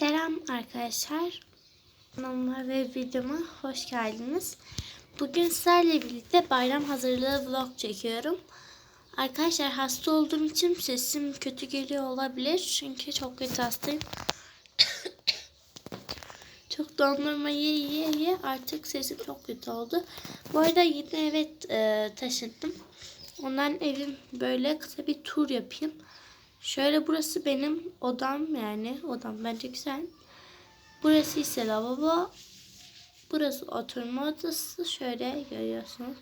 Selam arkadaşlar. Kanalıma ve videoma hoş geldiniz. Bugün sizlerle birlikte bayram hazırlığı vlog çekiyorum. Arkadaşlar hasta olduğum için sesim kötü geliyor olabilir. Çünkü çok kötü hastayım. çok dondurma ye ye ye artık sesim çok kötü oldu. Bu arada yine evet e, taşındım. Ondan evim böyle kısa bir tur yapayım. Şöyle burası benim odam yani. Odam bence güzel. Burası ise lavabo. Burası oturma odası. Şöyle görüyorsunuz.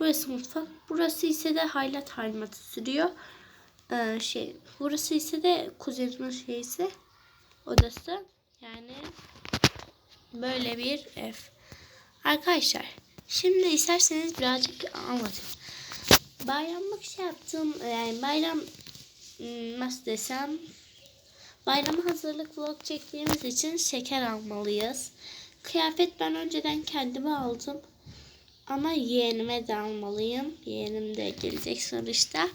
Burası mutfak. Burası ise de haylat halimatı sürüyor. Ee, şey, burası ise de kuzenimin şeysi odası. Yani böyle bir ev. Arkadaşlar şimdi isterseniz birazcık anlatayım. Bayramlık şey yaptım. Yani bayram nasıl desem bayrama hazırlık vlog çektiğimiz için şeker almalıyız. Kıyafet ben önceden kendime aldım. Ama yeğenime de almalıyım. Yeğenim de gelecek sonuçta.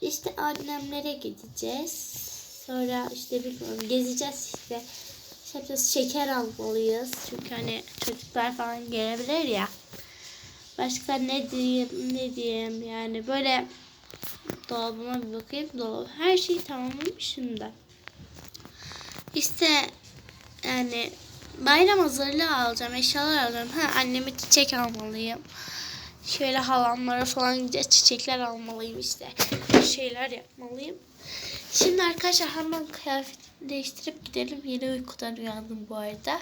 İşte annemlere gideceğiz. Sonra işte bilmiyorum gezeceğiz işte. İşte şeker almalıyız. Çünkü hani çocuklar falan gelebilir ya. Başka ne diyeyim ne diyeyim yani böyle dolabıma bir bakayım. Dolabı. Her şeyi tamamlamışım da. İşte yani bayram hazırlığı alacağım. Eşyalar alacağım. Ha anneme çiçek almalıyım. Şöyle halamlara falan gideceğiz. Çiçekler almalıyım işte. Şeyler yapmalıyım. Şimdi arkadaşlar hemen kıyafetimi değiştirip gidelim. Yeni uykudan uyandım bu arada.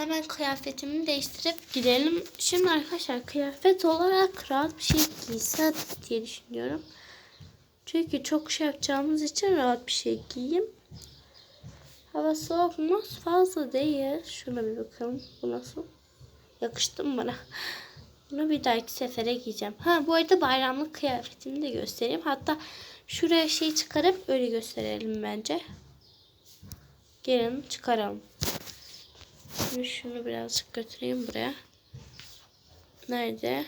Hemen kıyafetimi değiştirip gidelim. Şimdi arkadaşlar kıyafet olarak rahat bir şey giysem diye düşünüyorum. Çünkü çok şey yapacağımız için rahat bir şey giyeyim. Hava soğuk mu? Fazla değil. Şuna bir bakalım. Bu nasıl? Yakıştı mı bana? Bunu bir dahaki sefere giyeceğim. Ha bu arada bayramlık kıyafetimi de göstereyim. Hatta şuraya şey çıkarıp öyle gösterelim bence. Gelin çıkaralım. Şimdi şunu birazcık götüreyim buraya. Nerede?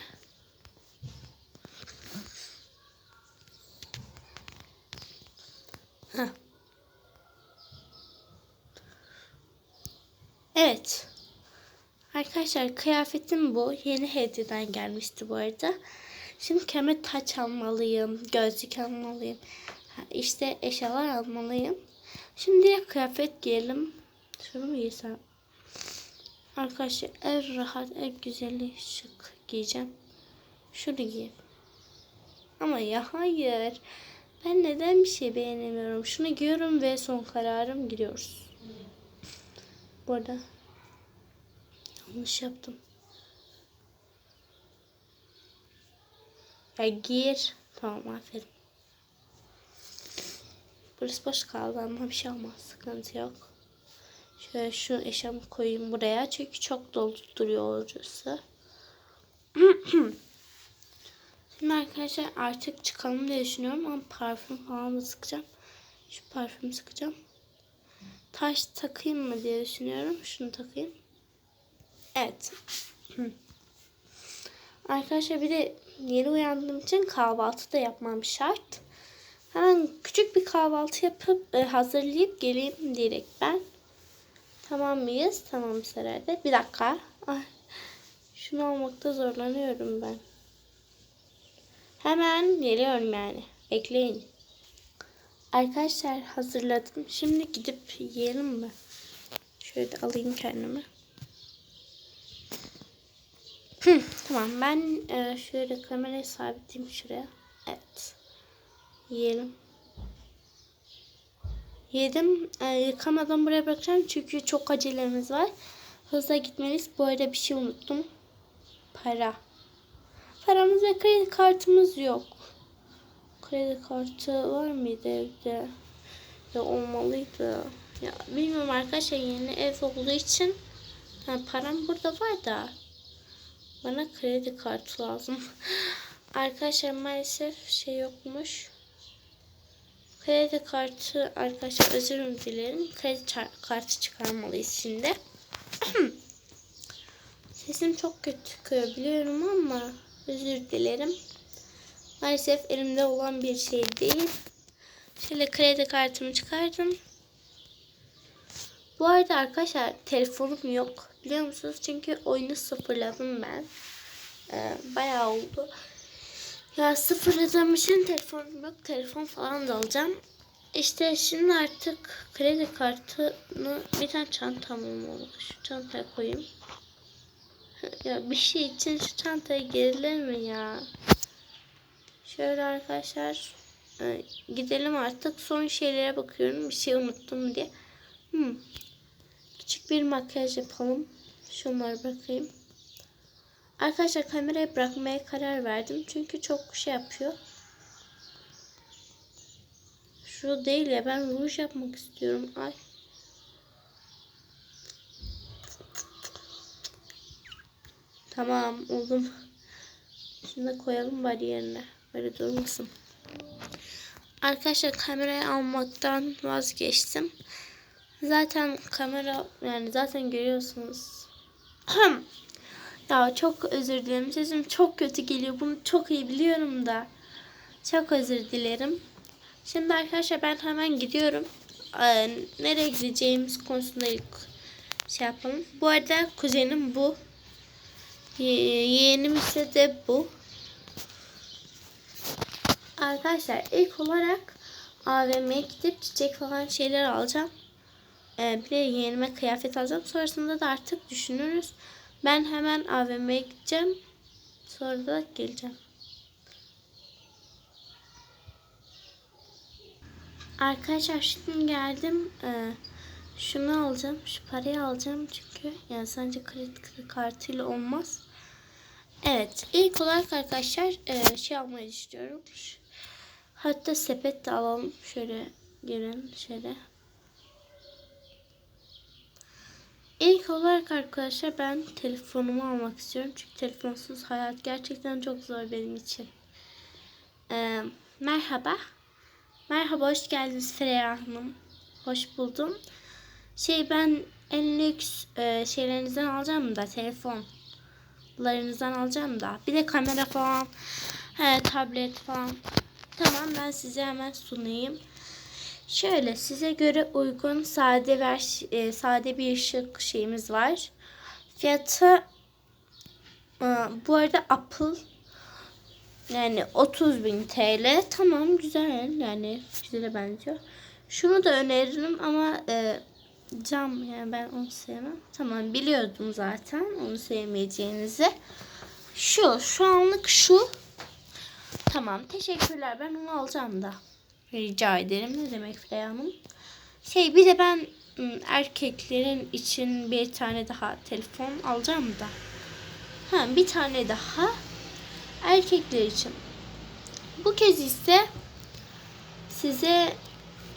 Heh. Evet. Arkadaşlar kıyafetim bu. Yeni hediyeden gelmişti bu arada. Şimdi kemer taç almalıyım. Gözlük almalıyım. İşte eşyalar almalıyım. Şimdi kıyafet giyelim. Şunu mu giysem? Arkadaşlar en rahat, en güzeli şık giyeceğim. Şunu giyeyim. Ama ya hayır. Ben neden bir şey beğenemiyorum? Şunu giyiyorum ve son kararım gidiyoruz. Bu arada yanlış yaptım. Ya gir. Tamam aferin. Burası boş kaldı ama bir şey olmaz. Sıkıntı yok. Şöyle şu eşyamı koyayım buraya. Çünkü çok dolu duruyor orası. Şimdi arkadaşlar artık çıkalım diye düşünüyorum ama parfüm falan da sıkacağım. Şu parfümü sıkacağım. Taş takayım mı diye düşünüyorum. Şunu takayım. Evet. Arkadaşlar bir de yeni uyandığım için kahvaltı da yapmam şart. Hemen küçük bir kahvaltı yapıp e, hazırlayıp geleyim direkt ben. Tamam mıyız? Tamamız herhalde. Bir dakika. Ay, şunu almakta zorlanıyorum ben. Hemen geliyorum yani. Bekleyin. Arkadaşlar hazırladım. Şimdi gidip yiyelim mi? Şöyle alayım kendimi. Hı, tamam ben e, şöyle kamerayı sabitleyeyim şuraya. Evet. Yiyelim. Yedim. E, yıkamadan buraya bırakacağım çünkü çok acelemiz var. Hızla gitmeliyiz. Bu arada bir şey unuttum. Para. Paramız ve kredi kartımız yok. Kredi kartı var mıydı evde? Ya olmalıydı. Ya bilmiyorum arkadaşlar yeni ev olduğu için yani param burada var da bana kredi kartı lazım. arkadaşlar maalesef şey yokmuş. Kredi kartı arkadaşlar özür dilerim. Kredi kartı çıkarmalıyız şimdi. Sesim çok kötü çıkıyor biliyorum ama özür dilerim. Maalesef elimde olan bir şey değil. Şöyle kredi kartımı çıkardım. Bu arada arkadaşlar telefonum yok. Biliyor musunuz? Çünkü oyunu sıfırladım ben. Ee, bayağı oldu. Ya sıfırladığım için telefonum yok. Telefon falan da alacağım. İşte şimdi artık kredi kartını bir tane çantam olmalı. Şu çantaya koyayım. Ya bir şey için şu çantaya girilir mi ya? Şöyle arkadaşlar e, gidelim artık. Son şeylere bakıyorum. Bir şey unuttum diye. Hmm. Küçük bir makyaj yapalım. Şunları bırakayım. Arkadaşlar kamerayı bırakmaya karar verdim. Çünkü çok şey yapıyor. Şu değil ya ben ruj yapmak istiyorum. Ay. Tamam oldum. Şimdi koyalım bari yerine. Böyle durmasın. Arkadaşlar kamerayı almaktan vazgeçtim. Zaten kamera yani zaten görüyorsunuz. Ya çok özür dilerim. Sesim çok kötü geliyor. Bunu çok iyi biliyorum da. Çok özür dilerim. Şimdi arkadaşlar ben hemen gidiyorum. Ee, nereye gideceğimiz konusunda ilk şey yapalım. Bu arada kuzenim bu. Ye yeğenim ise de bu. Arkadaşlar ilk olarak AVM'ye gidip çiçek falan şeyler alacağım. Ee, bir de yeğenime kıyafet alacağım. Sonrasında da artık düşünürüz. Ben hemen AVM'ye gideceğim. Sonra da geleceğim. Arkadaşlar şimdi geldim. Ee, şunu alacağım. Şu parayı alacağım çünkü yani sadece kredi kartıyla olmaz. Evet. ilk olarak arkadaşlar e, şey almayı istiyorum. Hatta sepet de alalım. Şöyle gelin şöyle. İlk olarak arkadaşlar ben telefonumu almak istiyorum. Çünkü telefonsuz hayat gerçekten çok zor benim için. Ee, merhaba. Merhaba hoş geldiniz Freya Hanım. Hoş buldum. Şey ben en lüks e, şeylerinizden alacağım da telefonlarınızdan alacağım da. Bir de kamera falan, he, tablet falan. Tamam ben size hemen sunayım. Şöyle size göre uygun sade ver e, sade bir ışık şeyimiz var. Fiyatı e, bu arada Apple yani 30 bin TL. Tamam güzel yani güzele benziyor. Şunu da öneririm ama e, cam yani ben onu sevmem. Tamam biliyordum zaten onu sevmeyeceğinizi. Şu şu anlık şu. Tamam teşekkürler ben onu alacağım da. Rica ederim ne demek Freya Hanım. Şey bir de ben erkeklerin için bir tane daha telefon alacağım da. Ha bir tane daha erkekler için. Bu kez ise size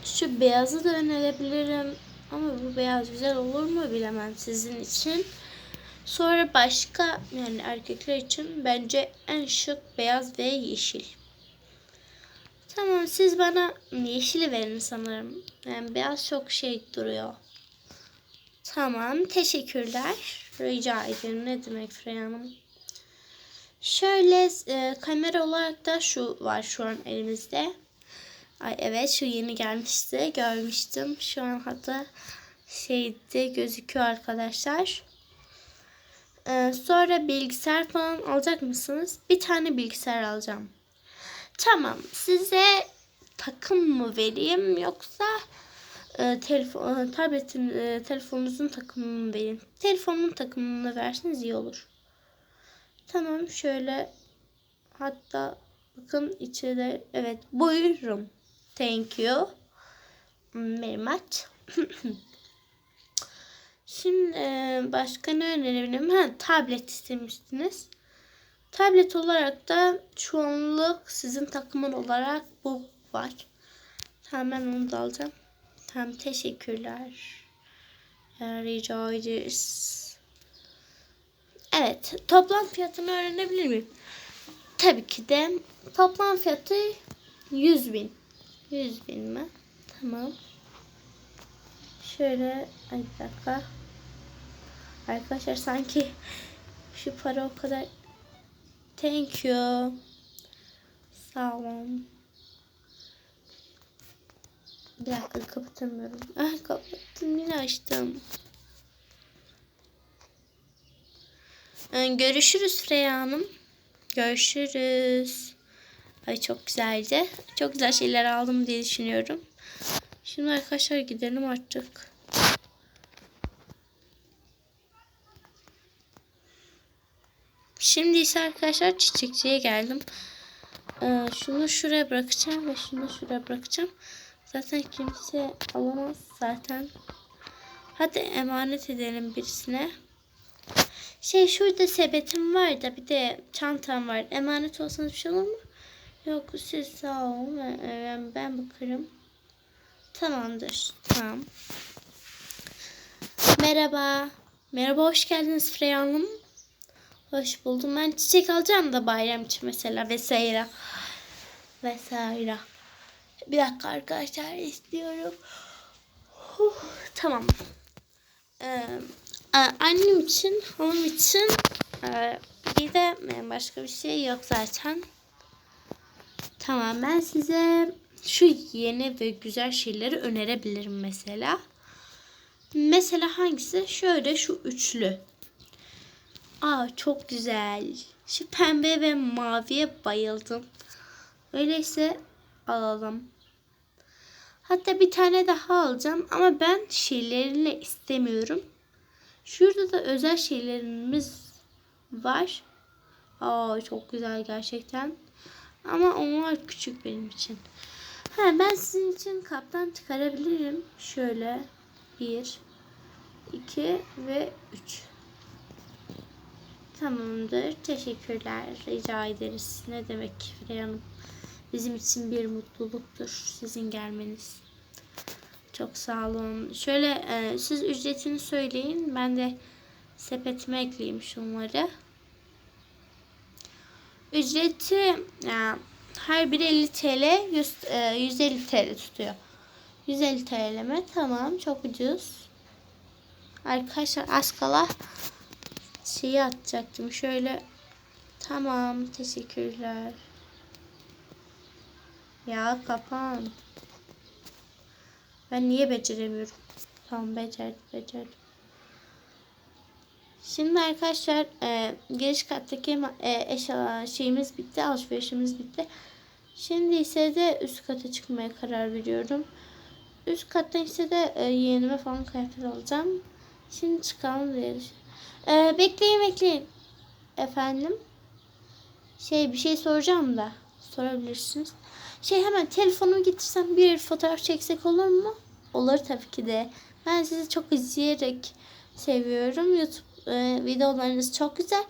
şu beyazı da önerebilirim. Ama bu beyaz güzel olur mu bilemem sizin için. Sonra başka yani erkekler için bence en şık beyaz ve yeşil. Tamam siz bana yeşili verin sanırım. Yani beyaz çok şey duruyor. Tamam teşekkürler. Rica ederim. Ne demek Freya Hanım? Şöyle e, kamera olarak da şu var şu an elimizde. Ay evet şu yeni gelmişti. Görmüştüm. Şu an hatta şeyde gözüküyor arkadaşlar. Ee, sonra bilgisayar falan alacak mısınız? Bir tane bilgisayar alacağım. Tamam. Size takım mı vereyim yoksa e, telefon tabletin e, telefonunuzun takımını mı vereyim? Telefonun takımını verseniz iyi olur. Tamam şöyle hatta bakın içeri evet buyurun. Thank you. Very much. Şimdi e, başka ne önerebilirim? Ha, tablet istemiştiniz. Tablet olarak da çoğunluk sizin takımın olarak bu var. Tamam onu da alacağım. Tamam teşekkürler. Rica ederiz. Evet. Toplam fiyatını öğrenebilir miyim? Tabii ki de. Toplam fiyatı 100 bin. 100 bin mi? Tamam. Şöyle ay bir dakika. Arkadaşlar sanki şu para o kadar thank you. Sağ olun. Bir dakika kapatamıyorum. Ah kapat. açtım yine açtım. Ee, Görüşürüz Freya Hanım. Görüşürüz. Ay çok güzeldi. Çok güzel şeyler aldım diye düşünüyorum. Şimdi arkadaşlar gidelim artık. Şimdi ise arkadaşlar çiçekçiye geldim. Ee, şunu şuraya bırakacağım ve şunu şuraya bırakacağım. Zaten kimse alamaz zaten. Hadi emanet edelim birisine. Şey şurada sepetim var da bir de çantam var. Emanet olsanız bir şey olur mu? Yok siz sağ olun. Ben, ben bakarım. Tamamdır. Tamam. Merhaba. Merhaba hoş geldiniz Freya Hanım. Hoş buldum. Ben çiçek alacağım da bayram için mesela vesaire. Vesaire. Bir dakika arkadaşlar istiyorum. Huh, tamam. Ee, annem için, hanım için e, bir de başka bir şey yok zaten. Tamam ben size şu yeni ve güzel şeyleri önerebilirim mesela. Mesela hangisi? Şöyle şu üçlü. Aa çok güzel. Şu pembe ve maviye bayıldım. Öyleyse alalım. Hatta bir tane daha alacağım ama ben şeyleriyle istemiyorum. Şurada da özel şeylerimiz var. Aa çok güzel gerçekten. Ama onlar küçük benim için. Ha, ben sizin için kaptan çıkarabilirim. Şöyle 1 2 ve 3. Tamamdır. Teşekkürler. Rica ederiz. Ne demek Freya Hanım? Bizim için bir mutluluktur sizin gelmeniz. Çok sağ olun. Şöyle e, siz ücretini söyleyin. Ben de sepetime ekleyeyim şunları. Ücreti e, her biri 50 TL 100, e, 150 TL tutuyor. 150 TL mi? Tamam. Çok ucuz. Arkadaşlar az kala şeyi atacaktım. Şöyle tamam. Teşekkürler. Ya kapan. Ben niye beceremiyorum? Tamam becerdim becerdim. Şimdi arkadaşlar e, giriş kattaki e, eşya şeyimiz bitti. Alışverişimiz bitti. Şimdi ise de üst kata çıkmaya karar veriyorum. Üst katta ise de e, yeğenime falan kıyafet alacağım. Şimdi çıkalım diye e, Bekleyin bekleyin. Efendim? Şey bir şey soracağım da. Sorabilirsiniz. Şey hemen telefonumu getirsem bir fotoğraf çeksek olur mu? Olur tabii ki de. Ben sizi çok izleyerek seviyorum. YouTube e, videolarınız çok güzel.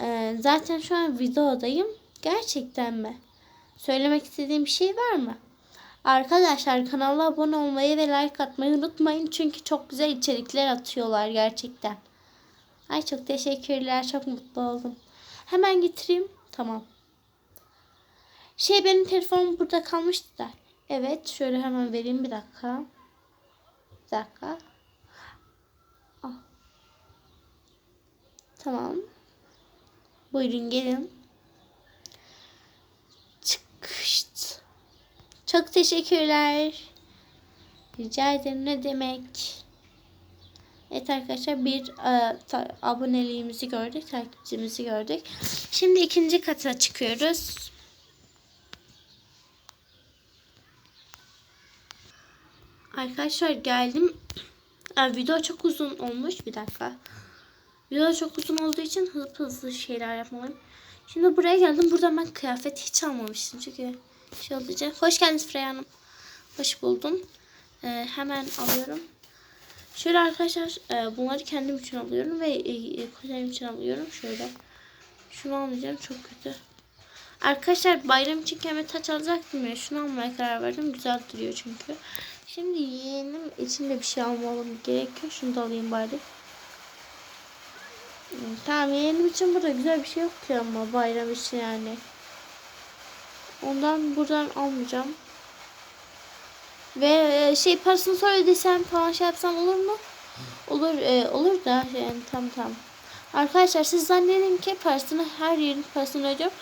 E, zaten şu an videodayım. Gerçekten mi? Söylemek istediğim bir şey var mı? Arkadaşlar kanala abone olmayı ve like atmayı unutmayın. Çünkü çok güzel içerikler atıyorlar gerçekten. Ay çok teşekkürler. Çok mutlu oldum. Hemen getireyim. Tamam. Şey benim telefonum burada kalmıştı da. Evet şöyle hemen vereyim bir dakika. Bir dakika. Ah. Tamam. Buyurun gelin. Çıkışt. Çok teşekkürler. Rica ederim ne demek. Evet arkadaşlar bir e, aboneliğimizi gördük, takipçimizi gördük. Şimdi ikinci kata çıkıyoruz. Arkadaşlar geldim. Yani video çok uzun olmuş. Bir dakika. Video çok uzun olduğu için hızlı hızlı şeyler yapmalıyım. Şimdi buraya geldim. Burada ben kıyafet hiç almamıştım. Çünkü şey olacak. Hoş geldiniz Freya Hanım. Hoş buldum. Ee, hemen alıyorum. Şöyle arkadaşlar e, bunları kendim için alıyorum ve e, e, kuzenim için alıyorum. Şöyle. Şunu almayacağım. Çok kötü. Arkadaşlar bayram için kendime taç alacaktım ya. Şunu almaya karar verdim. Güzel duruyor çünkü. Şimdi yeğenim için de bir şey almam gerekiyor. Şunu da alayım bari. Tamam yeğenim için burada güzel bir şey yok ki ama bayram için yani. Ondan buradan almayacağım. Ve e, şey parasını sonra desem falan şey yapsam olur mu? Olur e, olur da yani tam tam. Arkadaşlar siz zannedin ki parasını her yerin parasını ödüyorum.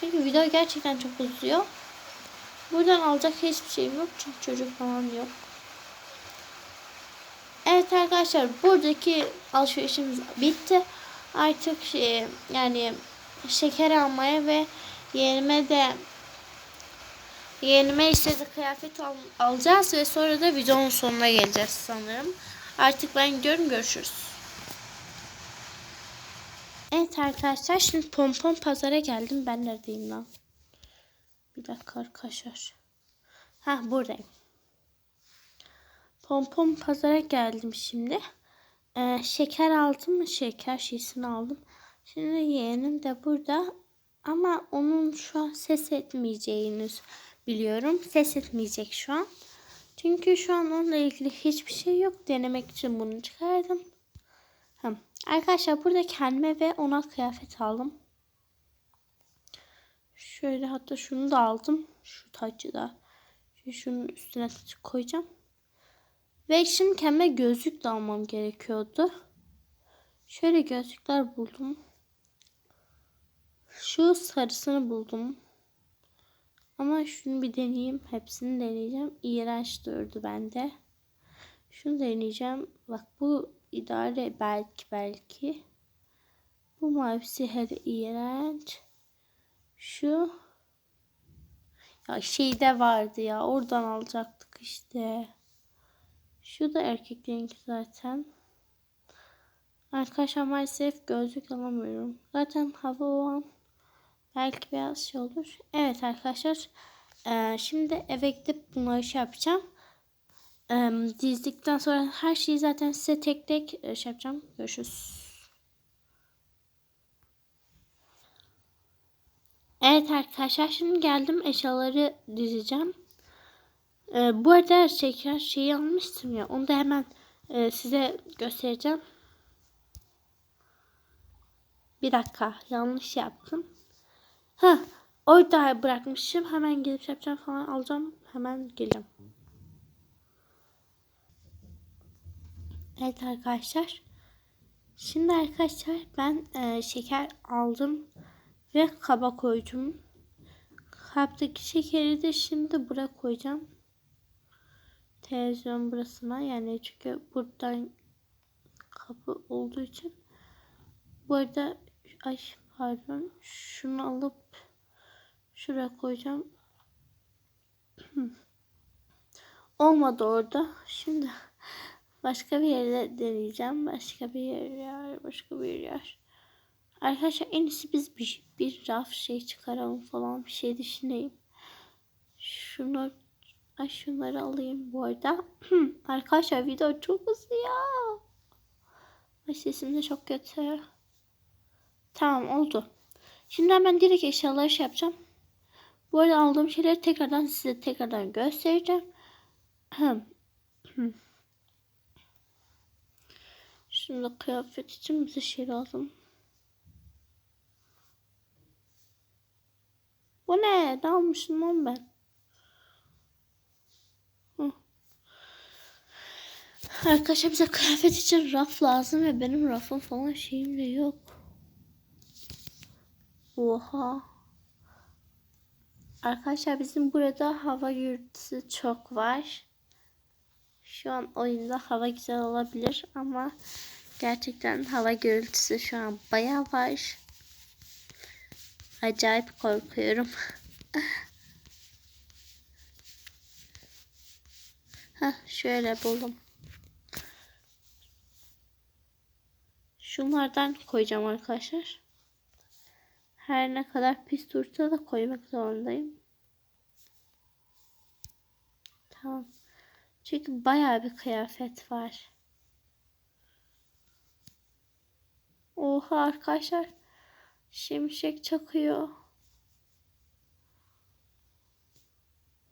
Çünkü video gerçekten çok uzuyor. Buradan alacak hiçbir şeyim yok çünkü çocuk falan yok. Arkadaşlar buradaki alışverişimiz bitti. Artık şey, yani şeker almaya ve yeğenime de yeğenime istediği kıyafet al, alacağız ve sonra da videonun sonuna geleceğiz sanırım. Artık ben gidiyorum görüşürüz. Evet arkadaşlar şimdi pompon pazara geldim. Ben neredeyim lan? Bir dakika arkadaşlar. Ha buradayım. Pompon pazara geldim şimdi. Ee, şeker aldım mı? Şeker şişesini aldım. Şimdi yeğenim de burada. Ama onun şu an ses etmeyeceğini biliyorum. Ses etmeyecek şu an. Çünkü şu an onunla ilgili hiçbir şey yok. Denemek için bunu çıkardım. Hı. Arkadaşlar burada kendime ve ona kıyafet aldım. Şöyle hatta şunu da aldım. Şu tacı da. Şimdi şunun üstüne koyacağım. Ve şimdi kendime gözlük de almam gerekiyordu. Şöyle gözlükler buldum. Şu sarısını buldum. Ama şunu bir deneyeyim. Hepsini deneyeceğim. İğrenç durdu bende. Şunu deneyeceğim. Bak bu idare belki belki. Bu mavisi her iğrenç. Şu ya şeyde vardı ya. Oradan alacaktık işte. Şu da erkeklerinki zaten. Arkadaşlar maalesef gözlük alamıyorum. Zaten hava o an belki biraz şey olur. Evet arkadaşlar. Ee, şimdi eve gidip bunları şey yapacağım. Ee, dizdikten sonra her şeyi zaten size tek tek şey yapacağım. Görüşürüz. Evet arkadaşlar şimdi geldim eşyaları dizeceğim. Ee, bu arada şeker şeyi almıştım ya onu da hemen e, size göstereceğim. Bir dakika yanlış yaptım. Ha orada bırakmışım hemen gelip şey yapacağım falan alacağım hemen geleceğim. Evet arkadaşlar. Şimdi arkadaşlar ben e, şeker aldım ve kaba koydum. Kaptaki şekeri de şimdi buraya koyacağım. Televizyon burasına yani çünkü buradan kapı olduğu için. Bu arada ay pardon şunu alıp şuraya koyacağım. Olmadı orada. Şimdi başka bir yerde deneyeceğim. Başka bir yer, başka bir yer. Arkadaşlar en iyisi biz bir, bir raf şey çıkaralım falan bir şey düşüneyim. Şunu ay şunları alayım bu arada. Arkadaşlar video çok hızlı ya. Ay sesim de çok kötü. Tamam oldu. Şimdi hemen direkt eşyaları şey yapacağım. Bu arada aldığım şeyleri tekrardan size tekrardan göstereceğim. Şimdi kıyafet için bize şey lazım. Bu ne? Ne almışım lan ben? Hı. Arkadaşlar bize kıyafet için raf lazım ve benim rafım falan şeyim de yok. Oha. Arkadaşlar bizim burada hava gürültüsü çok var. Şu an oyunda hava güzel olabilir ama gerçekten hava gürültüsü şu an baya var. Acayip korkuyorum. ha şöyle buldum. Şunlardan koyacağım arkadaşlar. Her ne kadar pis dursa da koymak zorundayım. Tamam. Çünkü bayağı bir kıyafet var. Oha arkadaşlar. Şimşek çakıyor.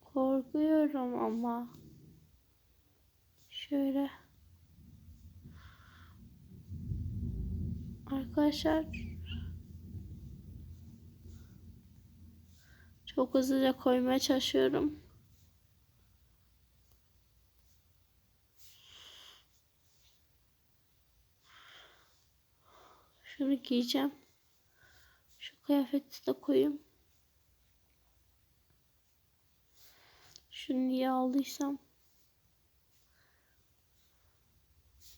Korkuyorum ama. Şöyle. Arkadaşlar. Çok hızlıca koymaya çalışıyorum. Şunu giyeceğim. Şu kıyafeti de koyayım. Şunu niye aldıysam.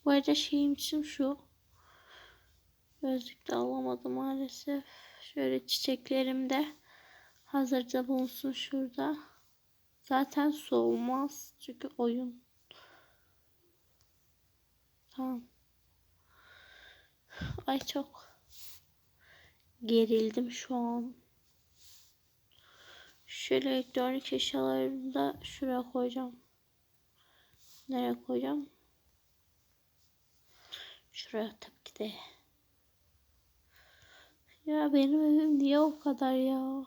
Bu arada şeyim için şu. Gözlük de alamadım maalesef. Şöyle çiçeklerim de hazırda bulunsun şurada. Zaten soğumaz çünkü oyun. Tamam. Ay çok gerildim şu an. Şöyle elektronik eşyalarını da şuraya koyacağım. Nereye koyacağım? Şuraya tabii ki de. Ya benim evim niye o kadar ya?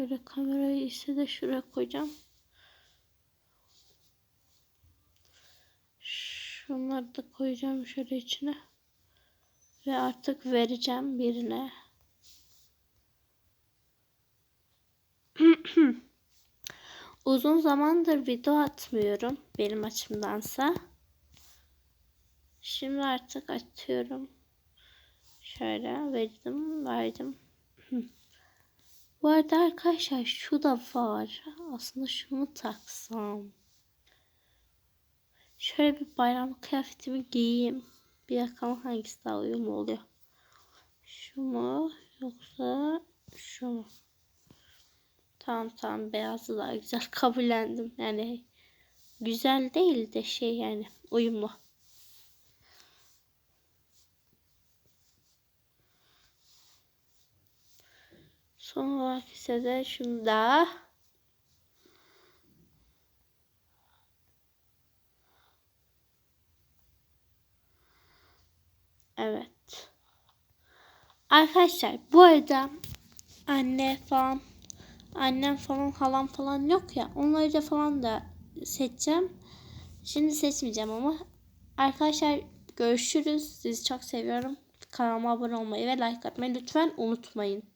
Şöyle kamerayı ise de şuraya koyacağım. Şunları da koyacağım şöyle içine. Ve artık vereceğim birine. Uzun zamandır video atmıyorum benim açımdansa. Şimdi artık atıyorum. Şöyle verdim, verdim. Bu arada arkadaşlar şu da var. Aslında şunu taksam. Şöyle bir bayram kıyafetimi giyeyim. Bir bakalım hangisi daha uyumlu oluyor. Şu mu yoksa şu mu? Tamam tamam beyazı daha güzel kabullendim. Yani güzel değil de şey yani uyumlu. Son olarak ise de şunda. Evet. Arkadaşlar bu arada anne falan annem falan halam falan yok ya onları da falan da seçeceğim. Şimdi seçmeyeceğim ama arkadaşlar görüşürüz. Sizi çok seviyorum. Kanalıma abone olmayı ve like atmayı lütfen unutmayın.